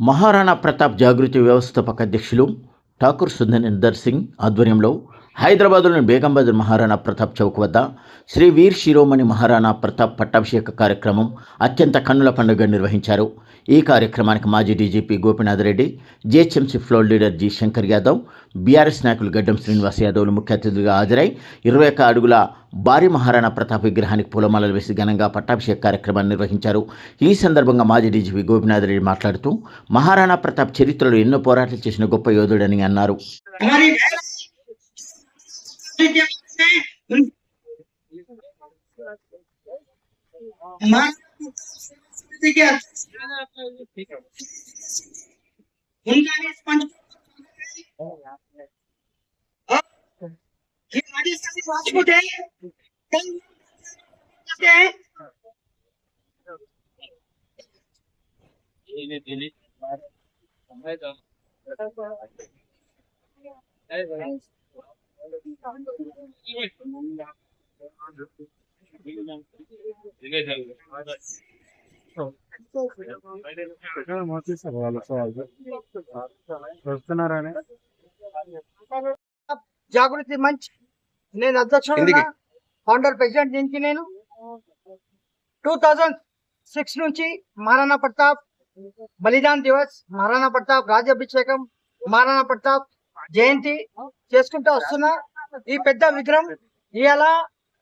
మహారాణా ప్రతాప్ జాగృతి వ్యవస్థాపక అధ్యక్షులు ఠాకూర్ సుందర్ సింగ్ ఆధ్వర్యంలో హైదరాబాద్లోని బేగం మహారాణా ప్రతాప్ చౌక్ వద్ద శ్రీ వీర్ శిరోమణి మహారాణా ప్రతాప్ పట్టాభిషేక కార్యక్రమం అత్యంత కన్నుల పండుగ నిర్వహించారు. ఈ కార్యక్రమానికి మాజీ DGP Gopinath Reddy GHMC floor leader G Shankar Yadav BRS నాయకులు గడ్డం శ్రీనివాస్ యాదవ్లు ముఖ్య అతిథులుగా హాజరై ఇరవై ఒక్క అడుగుల భారీ మహారాణా ప్రతాప్ విగ్రహానికి పూలమాలలు వేసి ఘనంగా పట్టాభిషేక కార్యక్రమాన్ని నిర్వహించారు. ఈ సందర్భంగా మాజీ డీజీపీ గోపీనాథ్ రెడ్డి మాట్లాడుతూ మహారాణా ప్రతాప్ చరిత్రలో ఎన్నో పోరాటాలు చేసిన గొప్ప యోధుడని అన్నారు. के उनका रेस पंच ये राजस्थानी राजपूत है क्या है Thank you. జాగృతి మంచ్ నేను అధ్యక్షుడు ఫౌండర్ ప్రెసిడెంట్ దీనికి నేను. టూ థౌజండ్ సిక్స్ నుంచి మహారాణా ప్రతాప్ బలిదాన్ దివస్ మహారాణా ప్రతాప్ రాజ్యాభిషేకం మహారాణా ప్రతాప్ జయంతి చేసుకుంటూ వస్తున్నా ఈ పెద్ద విగ్రహం ఇవాళ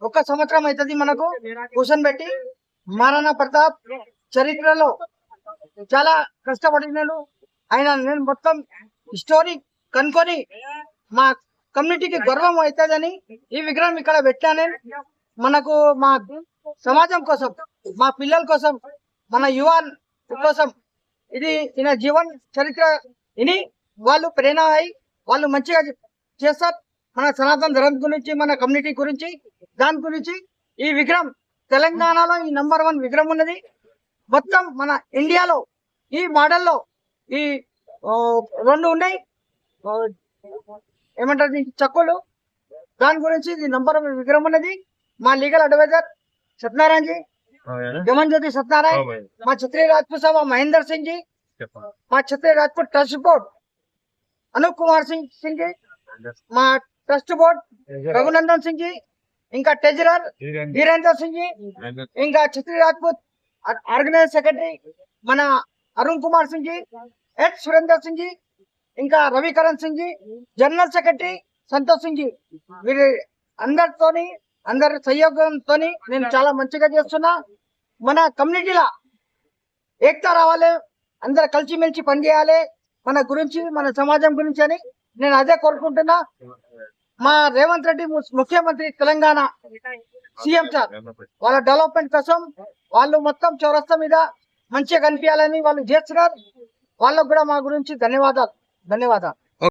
ఒక సంవత్సరం అవుతుంది మనకు కూర్చొని పెట్టి మహారాణా ప్రతాప్ చరిత్రలో చాలా కష్టపడిన ఆయన నేను మొత్తం స్టోరీ కనుక్కొని మా కమ్యూనిటీకి గర్వం అవుతుందని ఈ విగ్రహం ఇక్కడ పెట్టాను మనకు మా సమాజం కోసం మా పిల్లల కోసం మన యువ కోసం ఇది ఈయన జీవన్ చరిత్ర. ఇని వాళ్ళు ప్రేరణ అయి వాళ్ళు మంచిగా చేస్తారు. మన సనాతన ధర్మం గురించి మన కమ్యూనిటీ గురించి దాని గురించి ఈ విగ్రహం తెలంగాణలో ఈ నంబర్ వన్ విగ్రహం ఉన్నది. మొత్తం మన ఇండియాలో ఈ మోడల్లో ఈ రెండు ఉన్నాయి. ఏమంటారు చక్కులు. దాని గురించి ఇది నంబర్ వన్ విగ్రహం ఉన్నది. మా లీగల్ అడ్వైజర్ సత్యనారాయణ జీ. గమన్ జ్యోతి సత్యనారాయణ. మా ఛత్రి రాజ్పూట్ సభ మహేందర్ సింగ్ జీ. మా ఛత్రి రాజ్పూట్ ట్రస్ట్ బోర్డ్. అనూప్ కుమార్ సింగ్ సింగ్ మా ట్రస్ట్ బోర్డ్ రఘునందన్ సింగ్ జీ ఇంకా ట్రెజరర్ వీరేందర్ సింగ్ జీ ఇంకా ఛత్రి రాజ్పూట్ ఆర్గనైజ్ సెక్రటరీ మన అరుణ్ కుమార్ సింగ్ జీ హెచ్ సురేందర్ సింగ్ జీ ఇంకా రవికరణ్ సింగ్ జీ జనరల్ సెక్రటరీ సంతోష్ సింగ్. జీ వీరి అందరితోని అందరి సహయోగంతో నేను చాలా మంచిగా చేస్తున్నా. మన కమ్యూనిటీలో ఏకతా రావాలి అందరు కలిసిమెలిసి పనిచేయాలి. మన గురించి మన సమాజం గురించి అని నేను అదే కోరుకుంటున్నా. మా రేవంత్ రెడ్డి ము- ముఖ్యమంత్రి తెలంగాణ సీఎం సార్ వాళ్ళ డెవలప్మెంట్ కోసం వాళ్ళు మొత్తం చౌరస్తా మీద మంచిగా కనిపించాలని వాళ్ళు చేస్తున్నారు. వాళ్ళకు కూడా మా గురించి ధన్యవాదాలు ధన్యవాదాలు.